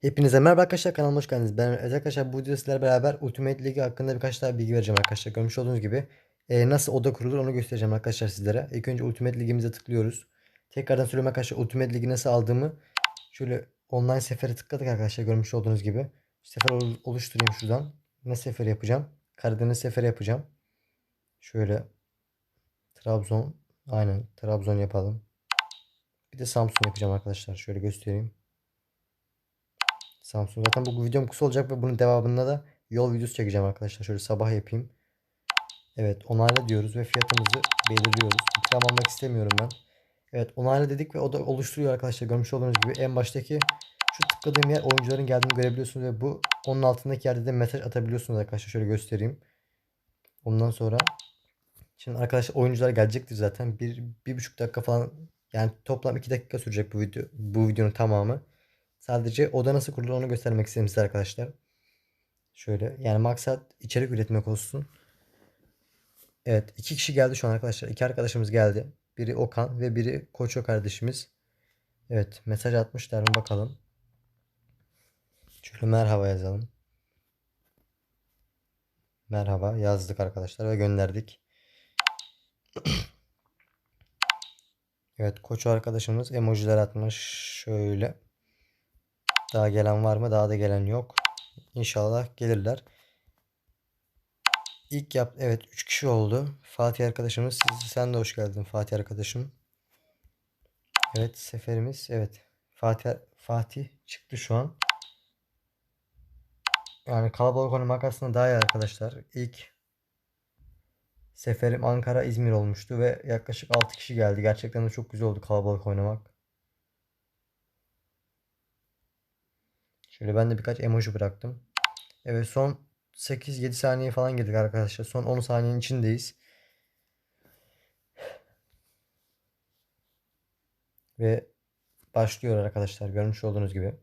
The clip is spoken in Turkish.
Hepinize merhaba arkadaşlar kanalıma hoş geldiniz. Ben arkadaşlar bu videoda sizlerle beraber Ultimate League hakkında birkaç daha bilgi vereceğim arkadaşlar. Görmüş olduğunuz gibi e, nasıl oda kurulur onu göstereceğim arkadaşlar sizlere. İlk önce Ultimate League'imize tıklıyoruz. Tekrardan söyleyeyim arkadaşlar Ultimate League'i nasıl aldığımı şöyle online sefere tıkladık arkadaşlar görmüş olduğunuz gibi. Sefer ol- oluşturayım şuradan. Ne sefer yapacağım? Karadeniz seferi yapacağım. Şöyle Trabzon aynen Trabzon yapalım. Bir de Samsun yapacağım arkadaşlar. Şöyle göstereyim. Samsung. Zaten bu videom kısa olacak ve bunun devamında da yol videosu çekeceğim arkadaşlar. Şöyle sabah yapayım. Evet onayla diyoruz ve fiyatımızı belirliyoruz. İkram almak istemiyorum ben. Evet onayla dedik ve o da oluşturuyor arkadaşlar. Görmüş olduğunuz gibi en baştaki şu tıkladığım yer oyuncuların geldiğini görebiliyorsunuz ve bu onun altındaki yerde de mesaj atabiliyorsunuz arkadaşlar. Şöyle göstereyim. Ondan sonra şimdi arkadaşlar oyuncular gelecektir zaten. Bir, bir buçuk dakika falan yani toplam iki dakika sürecek bu video bu videonun tamamı. Sadece oda nasıl kurulur onu göstermek istedim size arkadaşlar. Şöyle yani maksat içerik üretmek olsun. Evet iki kişi geldi şu an arkadaşlar. İki arkadaşımız geldi. Biri Okan ve biri Koço kardeşimiz. Evet mesaj atmışlar mı bakalım. Şöyle merhaba yazalım. Merhaba yazdık arkadaşlar ve gönderdik. Evet Koço arkadaşımız emojiler atmış. Şöyle. Daha gelen var mı? Daha da gelen yok. İnşallah gelirler. İlk yap evet 3 kişi oldu. Fatih arkadaşımız siz, sen de hoş geldin Fatih arkadaşım. Evet seferimiz evet. Fatih Fatih çıktı şu an. Yani kalabalık oynamak aslında daha iyi arkadaşlar. İlk seferim Ankara İzmir olmuştu ve yaklaşık 6 kişi geldi. Gerçekten de çok güzel oldu kalabalık oynamak. Şöyle ben de birkaç emoji bıraktım. Evet son 8-7 saniye falan girdik arkadaşlar. Son 10 saniyenin içindeyiz. Ve başlıyor arkadaşlar görmüş olduğunuz gibi.